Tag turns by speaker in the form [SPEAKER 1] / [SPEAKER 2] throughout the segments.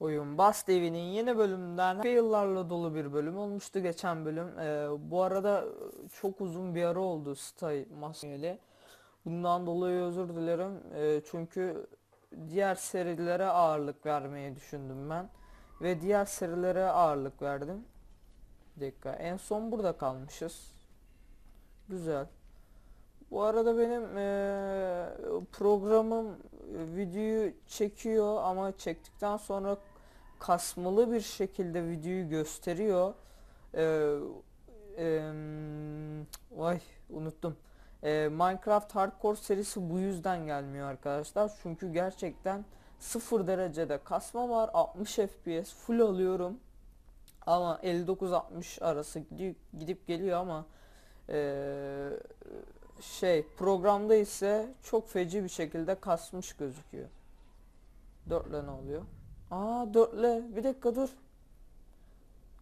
[SPEAKER 1] Oyun Bas TV'nin yeni bölümünden fail'larla dolu bir bölüm olmuştu geçen bölüm. Ee, bu arada çok uzun bir ara oldu Stay maskeli. Bundan dolayı özür dilerim. Ee, çünkü diğer serilere ağırlık vermeyi düşündüm ben. Ve diğer serilere ağırlık verdim. Dakika. En son burada kalmışız. Güzel. Bu arada benim eee, programım e, videoyu çekiyor ama çektikten sonra kasmalı bir şekilde videoyu gösteriyor. Eee em, vay unuttum. Eee, Minecraft Hardcore serisi bu yüzden gelmiyor arkadaşlar. Çünkü gerçekten 0 derecede kasma var. 60 FPS full alıyorum. Ama 59-60 arası gidip, gidip geliyor ama eee şey programda ise çok feci bir şekilde kasmış gözüküyor. Dörtle ne oluyor? Aa dörtle bir dakika dur.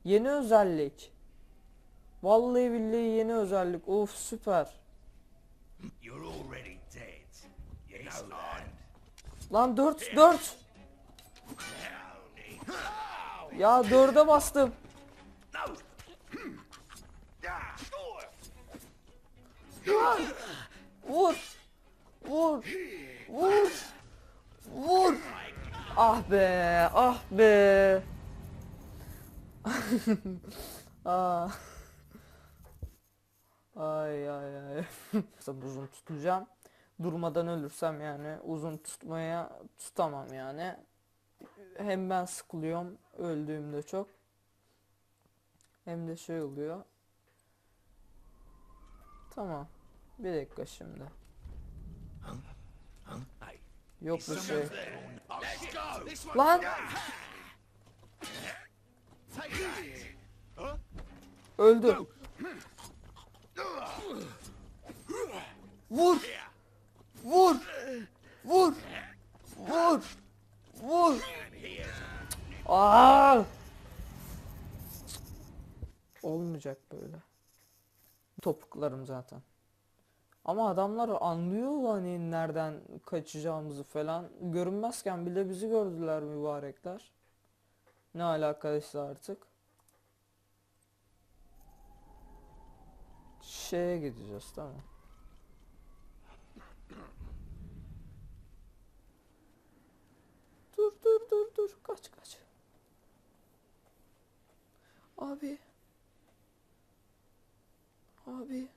[SPEAKER 1] Yeni özellik. Vallahi billahi yeni özellik. Of süper. Lan 4 4. Ya dörde bastım.
[SPEAKER 2] No.
[SPEAKER 1] Vur. Vur. Vur. Vur. Ah be, ah be. ah. Ay ay ay. Uzun tutacağım. Durmadan ölürsem yani uzun tutmaya tutamam yani. Hem ben sıkılıyorum öldüğümde çok. Hem de şey oluyor. Tamam. Bir dakika şimdi. Yok bir şey. Lan öldü. Vur. Vur. Vur. Vur. Vur. Aa! Olmayacak böyle. Topuklarım zaten. Ama adamlar anlıyor hani nereden kaçacağımızı falan. Görünmezken bile bizi gördüler mübarekler. Ne alakaysa artık. Şeye gideceğiz tamam. Dur dur kaç kaç. Abi. Abi.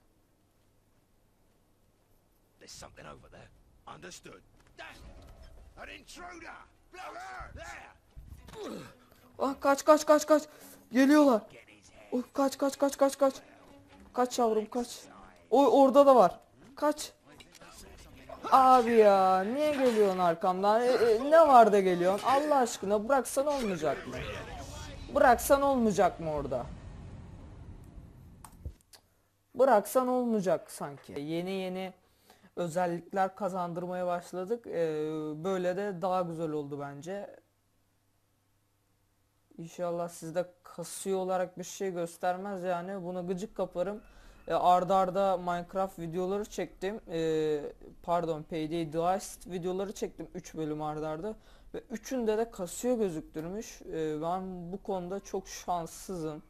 [SPEAKER 2] There's something over there. Understood. An intruder. There.
[SPEAKER 1] Ah kaç kaç kaç kaç. Geliyorlar. Oh, kaç kaç kaç kaç kaç. Kaç yavrum kaç. O orada da var. Kaç. Abi ya niye geliyorsun arkamdan? E, e, ne var da geliyorsun? Allah aşkına bıraksan olmayacak mı? Bıraksan olmayacak mı orada? Bıraksan olmayacak sanki. Yeni yeni özellikler kazandırmaya başladık. E, böyle de daha güzel oldu bence. İnşallah sizde kasıyor olarak bir şey göstermez yani buna gıcık kaparım. E, arda arda Minecraft videoları çektim. E, pardon Payday Deist videoları çektim 3 bölüm arda arda. Ve üçünde de kasıyor gözüktürmüş. E, ben bu konuda çok şanssızım.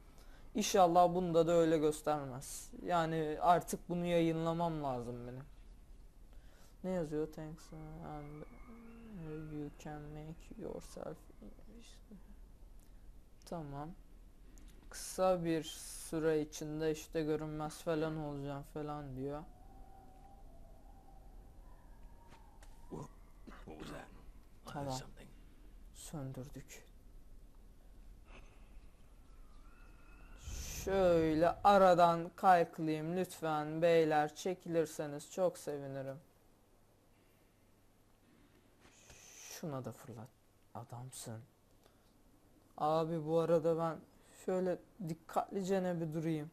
[SPEAKER 1] İnşallah bunda da öyle göstermez. Yani artık bunu yayınlamam lazım benim. Ne yazıyor? Thanks and you can make yourself Tamam. Kısa bir süre içinde işte görünmez falan olacağım falan diyor. Tamam. Söndürdük. Şöyle aradan kaykılayım lütfen beyler çekilirseniz çok sevinirim. Şuna da fırlat. Adamsın. Abi bu arada ben şöyle dikkatlice ne bir durayım.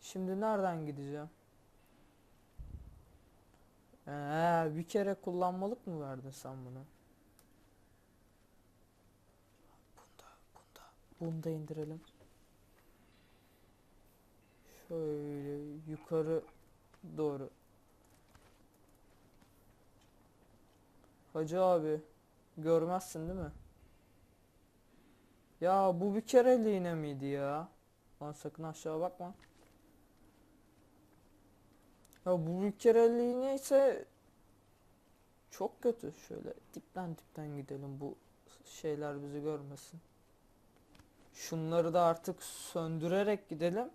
[SPEAKER 1] Şimdi nereden gideceğim? Ee, bir kere kullanmalık mı verdin sen bunu? Bunda, bunda. Bunu da indirelim. Şöyle yukarı doğru. Hacı abi görmezsin değil mi? Ya bu bir kereliğine miydi ya? Lan sakın aşağı bakma. Ya bu bir kereliğine ise çok kötü. Şöyle dipten dipten gidelim bu şeyler bizi görmesin. Şunları da artık söndürerek gidelim.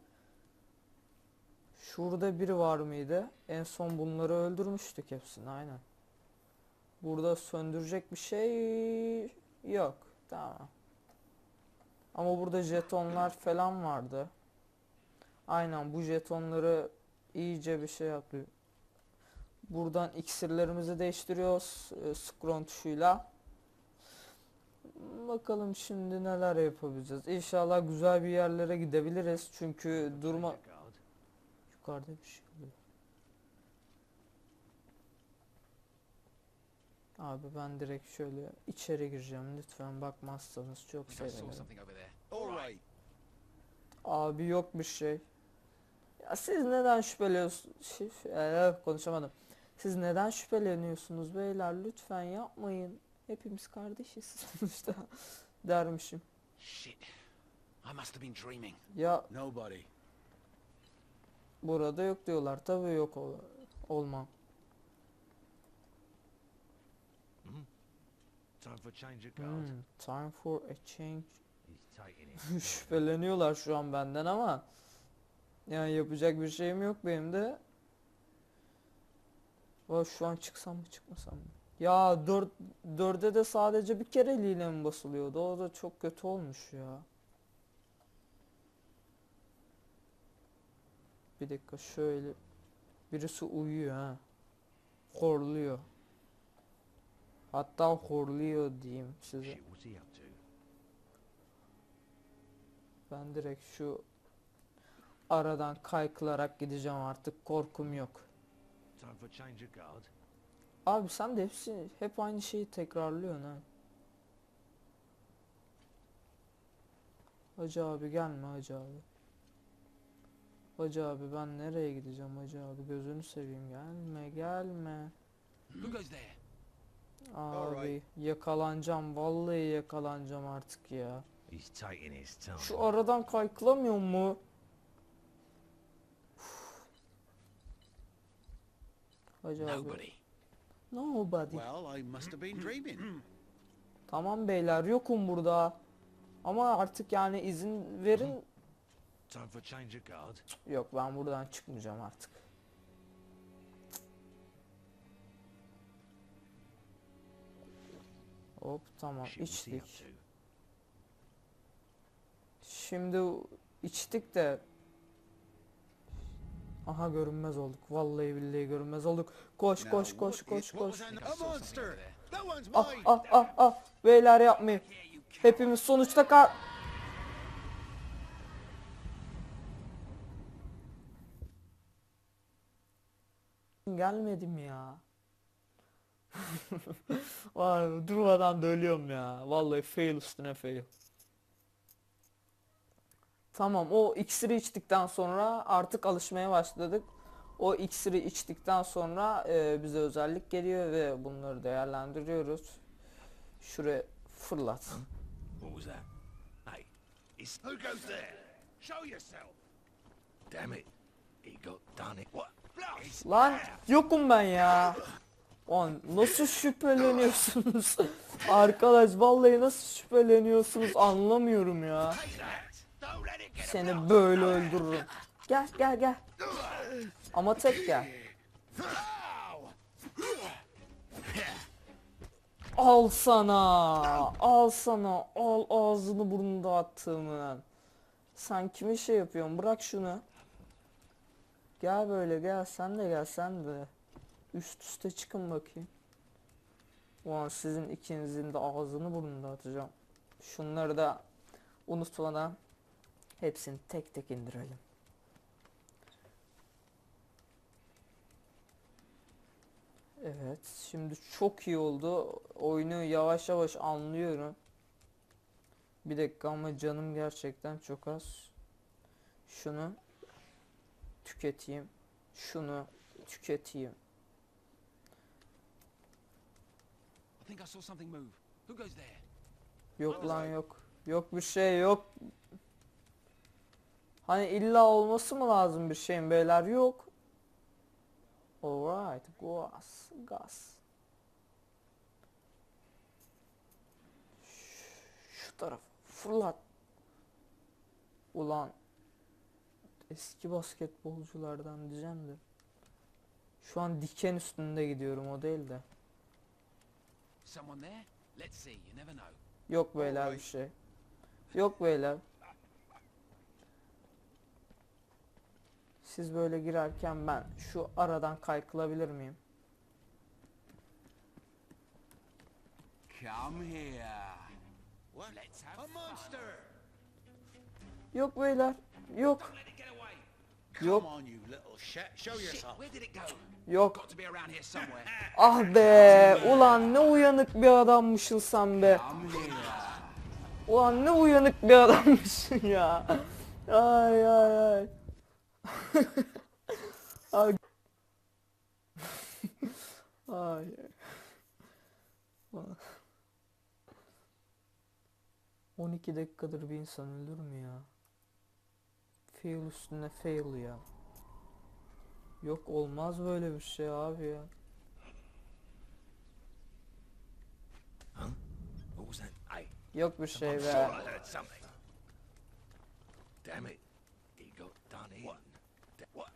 [SPEAKER 1] Şurada biri var mıydı? En son bunları öldürmüştük hepsini aynen. Burada söndürecek bir şey yok. Tamam. Ama burada jetonlar falan vardı. Aynen bu jetonları iyice bir şey yapıyor. Buradan iksirlerimizi değiştiriyoruz. E, scroll tuşuyla. Bakalım şimdi neler yapabileceğiz. İnşallah güzel bir yerlere gidebiliriz. Çünkü durma... Yukarıda bir şey oluyor. Abi ben direkt şöyle içeri gireceğim. Lütfen bakmazsanız çok sevinirim. Abi yok bir şey. Ya siz neden şüpheliyorsunuz? Şi- ee, konuşamadım. Siz neden şüpheleniyorsunuz beyler? Lütfen yapmayın. Hepimiz kardeşiz sonuçta dermişim.
[SPEAKER 3] Shit. I must have been dreaming.
[SPEAKER 1] Ya
[SPEAKER 2] Nobody.
[SPEAKER 1] burada yok diyorlar. Tabii yok ol olmam.
[SPEAKER 2] Time for change of guard.
[SPEAKER 1] Hmm, time for a change. Şüpheleniyorlar şu an benden ama yani yapacak bir şeyim yok benim de. Vay şu an çıksam mı çıkmasam mı? Ya 4 4'e de sadece bir kere lile mi basılıyordu? O da çok kötü olmuş ya. Bir dakika şöyle birisi uyuyor ha. Horluyor. Hatta horluyor diyeyim size. Ben direkt şu aradan kaykılarak gideceğim artık korkum yok. Abi sen de hepsi hep aynı şeyi tekrarlıyorsun ha. Hacı abi gelme hacı abi. Hacı abi ben nereye gideceğim hacı abi gözünü seveyim gelme gelme.
[SPEAKER 3] There?
[SPEAKER 1] Abi yakalanacağım vallahi yakalanacağım artık ya. Şu aradan kaykılamıyor mu? Hacı abi.
[SPEAKER 3] Nobody.
[SPEAKER 1] Nobody.
[SPEAKER 4] Well, I must have been dreaming.
[SPEAKER 1] Tamam beyler yokum burada. Ama artık yani izin verin. Yok ben buradan çıkmayacağım artık. Hop tamam içtik. Şimdi içtik de Aha görünmez olduk. Vallahi billahi görünmez olduk. Koş koş koş koş koş. Ah ah ah ah. Beyler yapmayın. Hepimiz sonuçta kar... Gelmedim ya. Vay durmadan da ölüyorum ya. Vallahi fail üstüne fail. Tamam o iksiri içtikten sonra artık alışmaya başladık. O iksiri içtikten sonra e, bize özellik geliyor ve bunları değerlendiriyoruz. Şuraya fırlat.
[SPEAKER 2] What was that? Hey, it's who goes there? Show yourself. Damn it. He got done it. What?
[SPEAKER 1] Lan yokum ben ya. Lan nasıl şüpheleniyorsunuz? Arkadaş vallahi nasıl şüpheleniyorsunuz anlamıyorum ya. Seni böyle öldürürüm. Gel gel gel. Ama tek gel. Al sana. Al sana. Al ağzını burnunu dağıttığımın. Sen kimi şey yapıyorsun? Bırak şunu. Gel böyle gel. Sen de gel sen de. Üst üste çıkın bakayım. Ulan sizin ikinizin de ağzını burnunu dağıtacağım. Şunları da unutmadan hepsini tek tek indirelim. Evet, şimdi çok iyi oldu. Oyunu yavaş yavaş anlıyorum. Bir dakika ama canım gerçekten çok az. Şunu tüketeyim. Şunu tüketeyim.
[SPEAKER 3] I think I saw something move. Who goes there?
[SPEAKER 1] Yok lan yok. Yok bir şey yok. Hani illa olması mı lazım bir şeyin beyler? Yok. Alright. Gas. Gas. Şu, şu taraf. Fırlat. Ulan. Eski basketbolculardan diyeceğim de. Şu an diken üstünde gidiyorum o değil de.
[SPEAKER 3] Someone there? Let's see. You never know.
[SPEAKER 1] Yok beyler bir şey. Yok beyler. Siz böyle girerken ben şu aradan kaykılabilir miyim?
[SPEAKER 3] Come here.
[SPEAKER 4] What?
[SPEAKER 3] Let's have
[SPEAKER 4] A monster!
[SPEAKER 1] Yok beyler. Yok.
[SPEAKER 3] Let it get away.
[SPEAKER 4] Come
[SPEAKER 1] Yok.
[SPEAKER 4] on, you little shit. Show
[SPEAKER 3] Shit,
[SPEAKER 4] yourself.
[SPEAKER 3] where did it go?
[SPEAKER 1] Yok.
[SPEAKER 3] Got to be around here somewhere.
[SPEAKER 1] Ah be. Ulan ne uyanık bir adammışsın sen be. Ulan ne uyanık bir adammışsın ya. Ay ay ay. ay. ay. Ulan. 12 dakikadır bir insan ölür mü ya? Fail üstüne fail ya. Yok olmaz böyle bir şey abi ya. Yok bir şey be.
[SPEAKER 2] Damn it. He got done in. What? What?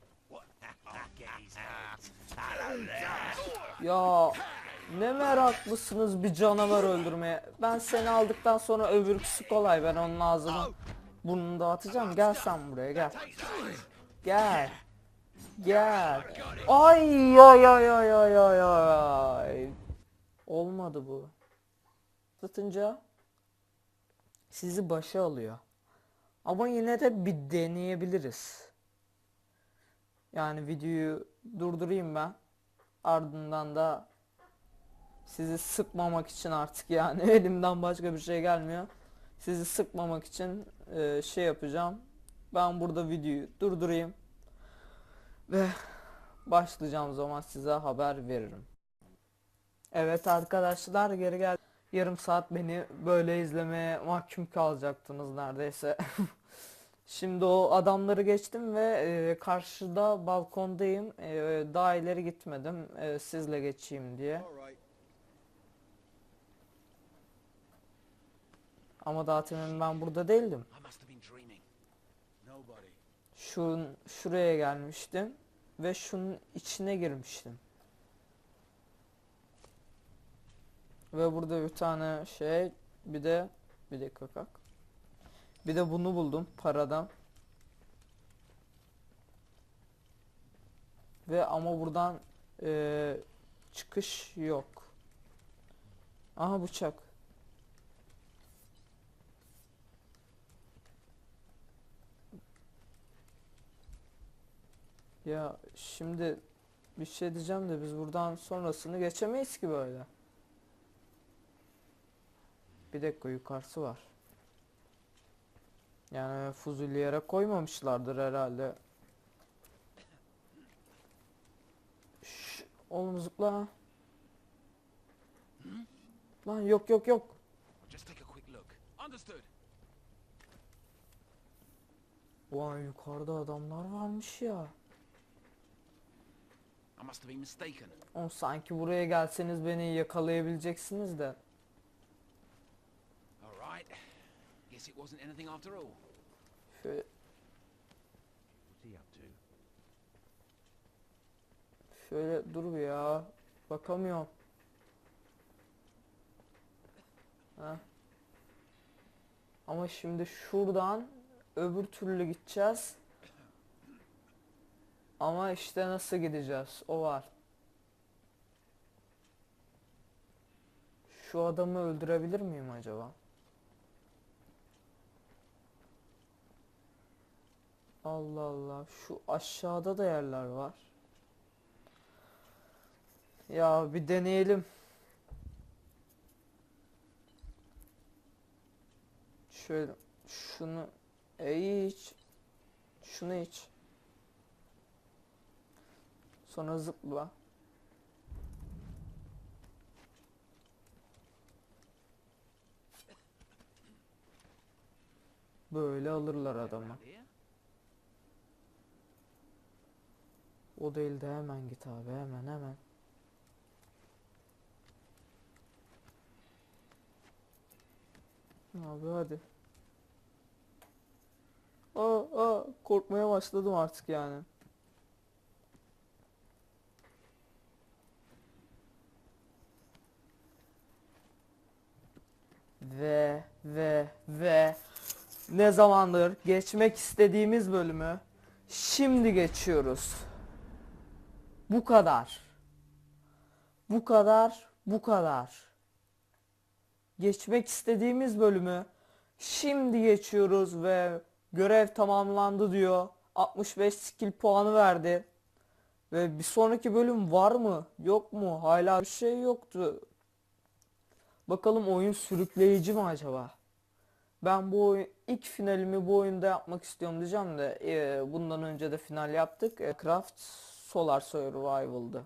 [SPEAKER 1] Ya ne meraklısınız bir canavar öldürmeye. Ben seni aldıktan sonra öbürküsü kolay. Ben onun ağzını burnunu dağıtacağım. Gel sen buraya gel. Gel. Gel. Ay ay ay ay ay ay ay. Olmadı bu. Tutunca sizi başa alıyor. Ama yine de bir deneyebiliriz. Yani videoyu durdurayım ben. Ardından da sizi sıkmamak için artık yani elimden başka bir şey gelmiyor. Sizi sıkmamak için e, şey yapacağım. Ben burada videoyu durdurayım. Ve başlayacağım zaman size haber veririm. Evet arkadaşlar geri gel. Yarım saat beni böyle izlemeye mahkum kalacaktınız neredeyse. Şimdi o adamları geçtim ve e, karşıda balkondayım. E, daha ileri gitmedim e, sizle geçeyim diye.
[SPEAKER 4] All right.
[SPEAKER 1] Ama daha temin ben burada değildim. Şun şuraya gelmiştim ve şunun içine girmiştim. Ve burada bir tane şey bir de bir de kakak. Bir de bunu buldum paradan. Ve ama buradan eee, çıkış yok. Aha bıçak. Ya şimdi bir şey diyeceğim de biz buradan sonrasını geçemeyiz ki böyle. Bir dakika yukarısı var. Yani fuzuli yere koymamışlardır herhalde. Şş, oğlum zıpla. Lan yok yok yok. Vay yukarıda adamlar varmış ya.
[SPEAKER 3] I must have been mistaken.
[SPEAKER 1] O sanki buraya gelseniz beni yakalayabileceksiniz de.
[SPEAKER 3] All right. Guess it wasn't anything after all.
[SPEAKER 1] Şöyle,
[SPEAKER 2] What's he up to?
[SPEAKER 1] şöyle dur bir ya. Bakamıyorum. Heh. Ama şimdi şuradan öbür türlü gideceğiz. Ama işte nasıl gideceğiz? O var. Şu adamı öldürebilir miyim acaba? Allah Allah. Şu aşağıda da yerler var. Ya bir deneyelim. Şöyle şunu e iç. Şunu iç. Sonra zıpla. Böyle alırlar adamı. O değil de hemen git abi hemen hemen. Abi hadi. Aa, aa, korkmaya başladım artık yani. Ve ve ve ne zamandır geçmek istediğimiz bölümü şimdi geçiyoruz. Bu kadar. Bu kadar, bu kadar. Geçmek istediğimiz bölümü şimdi geçiyoruz ve görev tamamlandı diyor. 65 skill puanı verdi. Ve bir sonraki bölüm var mı? Yok mu? Hala bir şey yoktu. Bakalım oyun sürükleyici mi acaba? Ben bu oyun, ilk finalimi bu oyunda yapmak istiyorum diyeceğim de e, bundan önce de final yaptık. E, Craft Solar Survival'dı.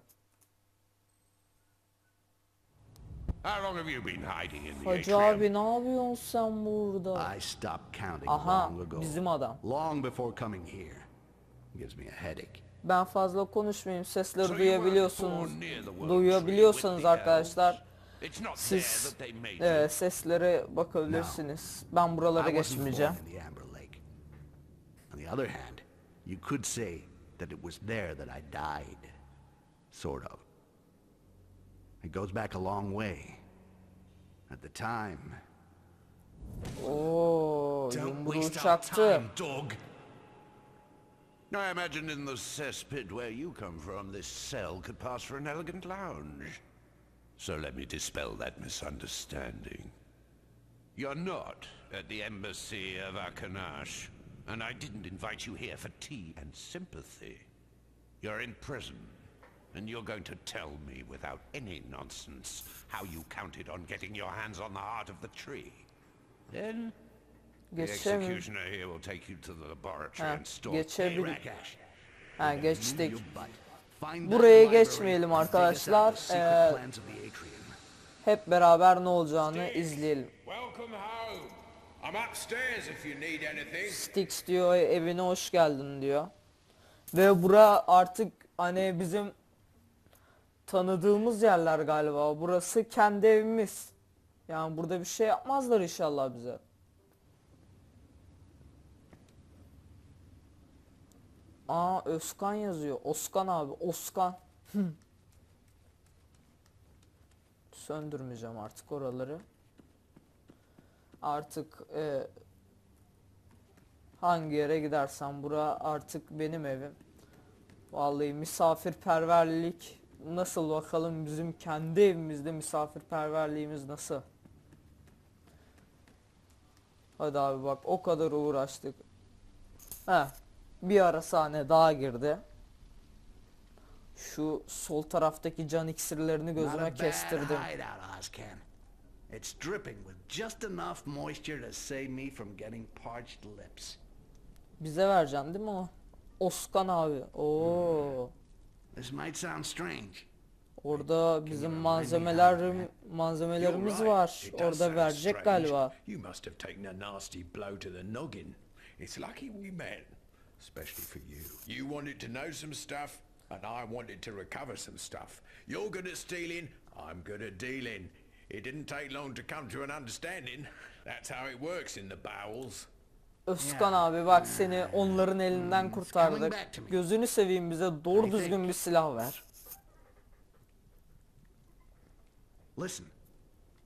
[SPEAKER 1] Hacı abi ne yapıyorsun sen burada? Aha bizim adam. Ben fazla konuşmayayım. Sesleri duyabiliyorsunuz. Duyabiliyorsanız arkadaşlar siz
[SPEAKER 2] that they made you.
[SPEAKER 1] e, seslere bakabilirsiniz. Ben buralara geçmeyeceğim.
[SPEAKER 5] born in the Amber Lake. On the other hand, you could say that it was there that I died. Sort of. It goes back a long way. At the time,
[SPEAKER 1] Oo,
[SPEAKER 2] Don't
[SPEAKER 1] yumruğu
[SPEAKER 2] waste our
[SPEAKER 1] çaktı.
[SPEAKER 2] time, dog.
[SPEAKER 5] I imagine in the cesspit where you come from, this cell could pass for an elegant lounge.
[SPEAKER 2] So let me dispel that misunderstanding. You're not at the embassy of Akanash, and I didn't invite you here for tea and sympathy. You're in prison, and you're going to tell me without any nonsense how you counted on getting your hands on the heart of the tree. Then the executioner here will take you to the laboratory
[SPEAKER 1] Ha,
[SPEAKER 2] and store.
[SPEAKER 1] geçebil
[SPEAKER 5] Rakash,
[SPEAKER 1] ha,
[SPEAKER 5] move
[SPEAKER 1] geçtik.
[SPEAKER 5] your butt.
[SPEAKER 1] Buraya geçmeyelim arkadaşlar. Ee. Hep beraber ne olacağını izleyelim. Stix diyor evine hoş geldin diyor. Ve bura artık hani bizim tanıdığımız yerler galiba. Burası kendi evimiz. Yani burada bir şey yapmazlar inşallah bize. Aa Özkan yazıyor. Oskan abi. Oskan. Söndürmeyeceğim artık oraları. Artık e, hangi yere gidersem bura artık benim evim. Vallahi misafirperverlik nasıl bakalım bizim kendi evimizde misafirperverliğimiz nasıl? Hadi abi bak o kadar uğraştık. He bir ara sahne daha girdi. Şu sol taraftaki can iksirlerini gözüme kestirdim.
[SPEAKER 5] It's dripping with just enough moisture to save me from getting parched lips.
[SPEAKER 1] Bize vereceksin değil mi o? Oskan abi. Oo.
[SPEAKER 5] This might sound strange.
[SPEAKER 1] Orada bizim malzemeler malzemelerimiz var. Orada verecek galiba.
[SPEAKER 2] You must have taken a nasty blow to the noggin. It's lucky we met, especially for you. You wanted to know some stuff, and I wanted to recover some stuff. You're good at stealing, I'm good at dealing. It didn't take long to come to an understanding. That's how it works in the bowels.
[SPEAKER 1] Özkan abi bak seni onların elinden kurtardık. Gözünü seveyim bize doğru düzgün bir silah ver.
[SPEAKER 5] Listen,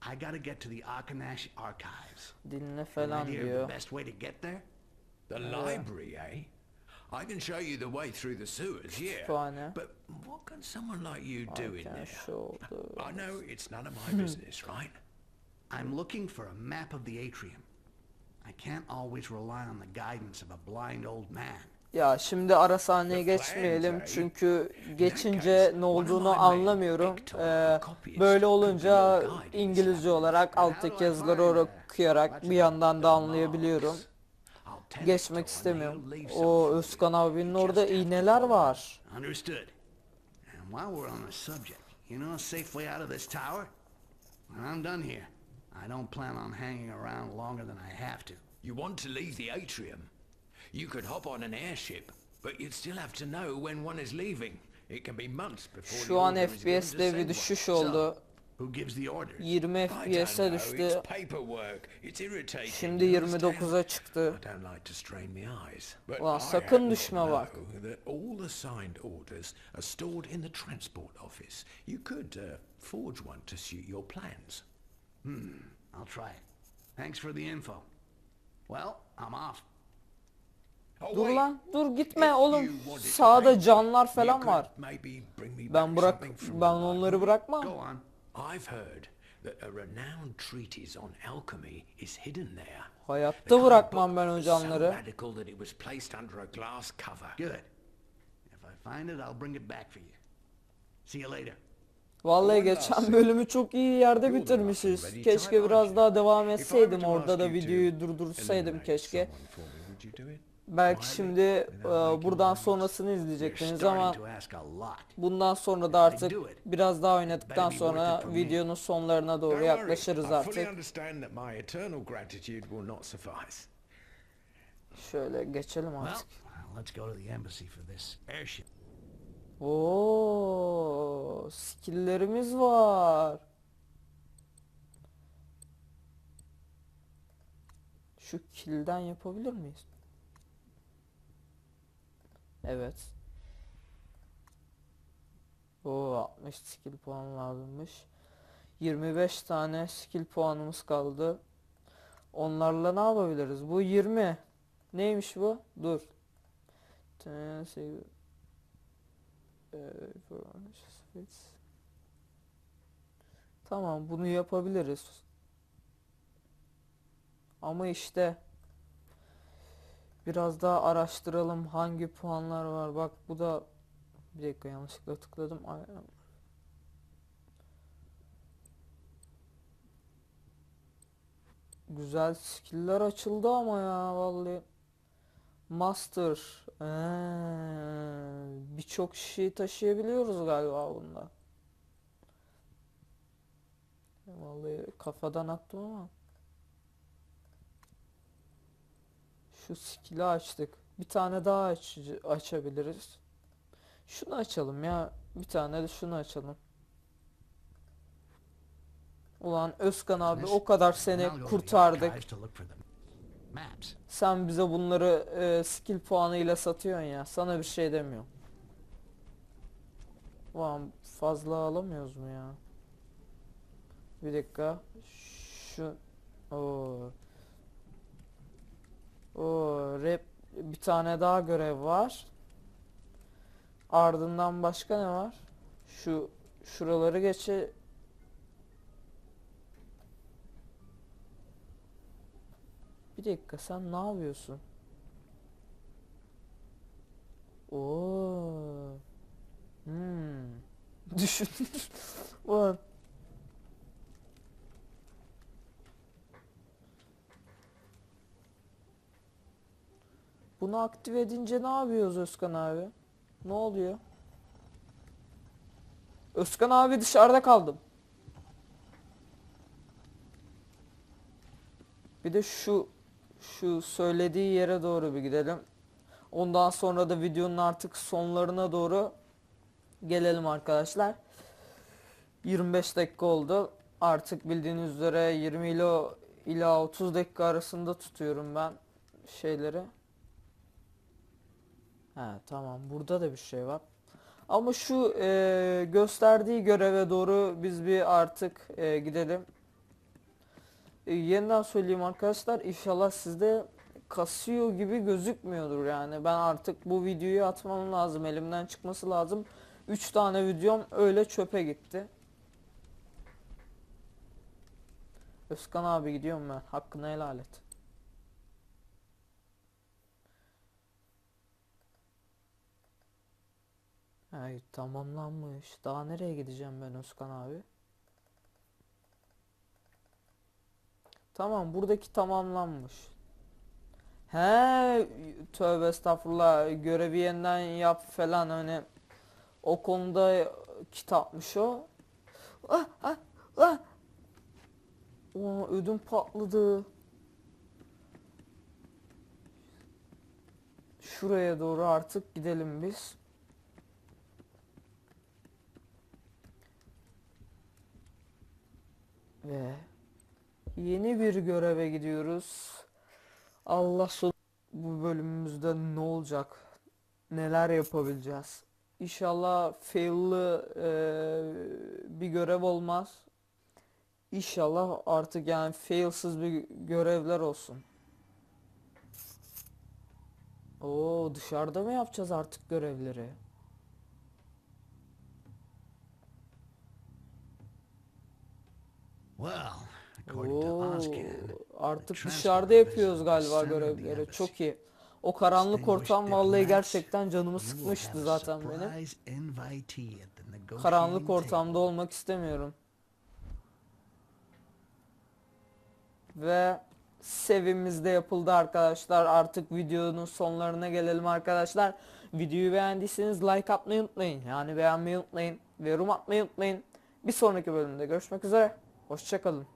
[SPEAKER 5] I gotta get to the Akanash archives.
[SPEAKER 1] Dinle
[SPEAKER 5] An
[SPEAKER 1] falan diyor.
[SPEAKER 5] the best way to get there?
[SPEAKER 2] The library, eh? I can show you the way through the sewers, yeah.
[SPEAKER 1] Kütüphane.
[SPEAKER 2] But what can someone like you do in there? I know it's none of my business, right?
[SPEAKER 5] I'm looking for a map of the atrium. I can't always rely on the guidance of a blind old man.
[SPEAKER 1] Ya şimdi ara sahneye geçmeyelim
[SPEAKER 2] eh?
[SPEAKER 1] çünkü
[SPEAKER 2] In
[SPEAKER 1] geçince ne olduğunu anlamıyorum. Ee, böyle olunca İngilizce olarak alttaki yazıları okuyarak bir yandan da anlayabiliyorum. Geçmek
[SPEAKER 2] and
[SPEAKER 1] istemiyorum. O Özkan abinin orada iğneler var.
[SPEAKER 5] Understood. while we're on the subject, you know a safe way out of this tower? I'm done here. I don't plan on hanging around longer than I have to.
[SPEAKER 4] You want to leave the atrium? You could hop on an airship, but you'd still have to know when one is leaving. It can be months before the
[SPEAKER 1] Şu an FPS'te bir düşüş oldu.
[SPEAKER 5] Who gives the orders?
[SPEAKER 1] 20
[SPEAKER 4] I don't
[SPEAKER 1] FPS'e düştü.
[SPEAKER 4] It's paperwork. It's irritating.
[SPEAKER 1] Şimdi
[SPEAKER 4] you understand?
[SPEAKER 1] 29'a çıktı.
[SPEAKER 4] I don't like to strain my eyes. But
[SPEAKER 1] Ulan
[SPEAKER 4] I
[SPEAKER 1] sakın düşme bak.
[SPEAKER 4] know That all the signed orders are stored in the transport office. You could uh, forge one to suit your plans.
[SPEAKER 5] I'll try it. Thanks for the info. Well, I'm off.
[SPEAKER 4] Oh,
[SPEAKER 1] Dur lan dur gitme oğlum. Sağda canlar falan var. Ben bırak ben onları bırakmam.
[SPEAKER 4] I've heard that a renowned treatise on alchemy is hidden there. The
[SPEAKER 1] Hayatta bırakmam ben o
[SPEAKER 4] so
[SPEAKER 1] canları.
[SPEAKER 4] radical that it was placed under a glass cover.
[SPEAKER 5] Good. If I find it, I'll bring it back for you. See you later.
[SPEAKER 1] Vallahi geçen bölümü çok iyi yerde bitirmişiz. Keşke biraz daha devam
[SPEAKER 4] If I were
[SPEAKER 1] etseydim
[SPEAKER 4] to
[SPEAKER 1] orada
[SPEAKER 4] ask
[SPEAKER 1] da
[SPEAKER 4] you to
[SPEAKER 1] videoyu durdursaydım keşke. Belki şimdi e, buradan sonrasını izleyecektiniz ama bundan sonra da artık biraz daha oynadıktan sonra videonun sonlarına doğru yaklaşırız artık. Şöyle geçelim artık. Oo, skill'lerimiz var. Şu kill'den yapabilir miyiz? Evet. Oo 60 skill puan lazımmış. 25 tane skill puanımız kaldı. Onlarla ne yapabiliriz? Bu 20. Neymiş bu? Dur. Tamam bunu yapabiliriz. Ama işte biraz daha araştıralım hangi puanlar var. Bak bu da bir dakika yanlışlıkla tıkladım. Güzel skill'ler açıldı ama ya vallahi. Master. Ee, Birçok şeyi taşıyabiliyoruz galiba bunda. Vallahi kafadan attım ama. Şu skill'i açtık. Bir tane daha aç açabiliriz. Şunu açalım ya. Bir tane de şunu açalım. Ulan Özkan abi o kadar seni kurtardık. Sen bize bunları e, skill puanıyla satıyorsun ya. Sana bir şey demiyorum. Ulan fazla alamıyoruz mu ya? Bir dakika. Şu o o rap bir tane daha görev var. Ardından başka ne var? Şu şuraları geçe Bir dakika sen ne yapıyorsun? Oo. Hmm. Düşün. Ulan. Bunu aktive edince ne yapıyoruz Özkan abi? Ne oluyor? Özkan abi dışarıda kaldım. Bir de şu şu söylediği yere doğru bir gidelim. Ondan sonra da videonun artık sonlarına doğru gelelim arkadaşlar. 25 dakika oldu. Artık bildiğiniz üzere 20 ila ila 30 dakika arasında tutuyorum ben şeyleri. Ha tamam burada da bir şey var. Ama şu e, gösterdiği göreve doğru biz bir artık e, gidelim. E, yeniden söyleyeyim arkadaşlar inşallah sizde kasıyor gibi gözükmüyordur yani. Ben artık bu videoyu atmam lazım. Elimden çıkması lazım. 3 tane videom öyle çöpe gitti. Özkan abi gidiyorum ben. Hakkını helal et. Hayır tamamlanmış. Daha nereye gideceğim ben Özkan abi? Tamam buradaki tamamlanmış. He tövbe estağfurullah görevi yeniden yap falan hani o konuda kitapmış o. Ah ah ah. Aa, ödüm patladı. Şuraya doğru artık gidelim biz. Ve yeni bir göreve gidiyoruz. Allah son bu bölümümüzde ne olacak? Neler yapabileceğiz? İnşallah fail'lı eee, bir görev olmaz. İnşallah artık yani failsız bir görevler olsun. Oo dışarıda mı yapacağız artık görevleri?
[SPEAKER 5] Well, according to
[SPEAKER 1] Oo, artık dışarıda yapıyoruz galiba görevleri. Çok iyi. O karanlık ortam vallahi gerçekten canımı sıkmıştı zaten benim. Karanlık ortamda olmak istemiyorum. Ve sevimiz de yapıldı arkadaşlar. Artık videonun sonlarına gelelim arkadaşlar. Videoyu beğendiyseniz like atmayı unutmayın. Yani beğenmeyi unutmayın. Ve yorum atmayı unutmayın. Bir sonraki bölümde görüşmek üzere. Hoşçakalın.